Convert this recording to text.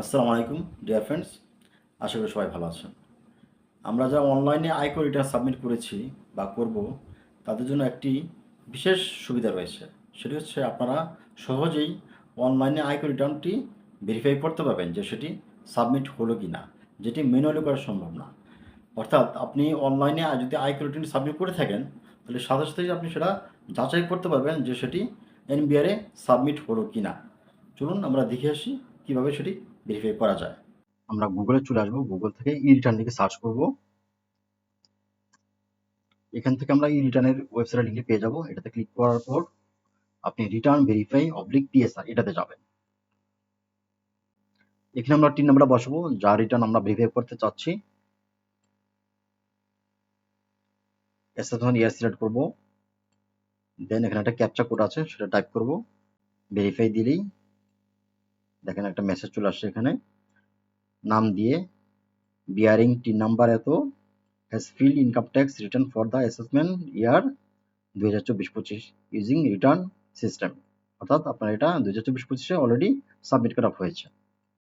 আসসালামু আলাইকুম dear friends আশা করি সবাই ভালো আছেন। আমরা যারা অনলাইনে আয়কর রিটার্ন সাবমিট করেছি বা করব, তাদের জন্য একটি বিশেষ সুবিধা রয়েছে। সেটি হচ্ছে আপনারা সহজেই অনলাইনে আয়কর রিটার্নটি ভেরিফাই করতে পারবেন যে সেটি সাবমিট হলো কি না যেটি ম্যানুয়ালি করা সম্ভব না। অর্থাৎ আপনি অনলাইনে যদি আয়কর রিটার্ন সাবমিট করে থাকেন, তাহলে সাথে সাথেই আপনি সেটা যাচাই করতে পারবেন যে সেটি এনবিআরে সাবমিট হলো কি না চলুন আমরা দেখে আসি কীভাবে সেটি ভেরিফাই করা যায়। আমরা গুগলে চলে আসব। গুগল থেকে ই রিটার্ন লিখে সার্চ করব। এখান থেকে আমরা ই রিটার্নের ওয়েবসাইট লিখে পেয়ে যাব। এটাতে ক্লিক করার পর আপনি রিটার্ন ভেরিফাই অবলিক পিএসআর এটাতে যাবেন। এখানে আমরা তিন নাম্বারটা বসাবো। যা রিটার্ন আমরা ভেরিফাই করতে চাচ্ছি। ইয়ার সিলেক্ট করব। দেন এখানে একটা ক্যাপচা কোড আছে, সেটা টাইপ করব। ভেরিফাই দিলেই দেখেন একটা মেসেজ চলে আসছে এখানে। নাম দিয়ে বিয়ারিং টি নাম্বার এত has filed income tax return for the assessment year দু হাজার চব্বিশ পঁচিশ ইউজিং রিটার্ন সিস্টেম অর্থাৎ আপনার এটা দু হাজার চব্বিশ পঁচিশে অলরেডি সাবমিট করা হয়েছে।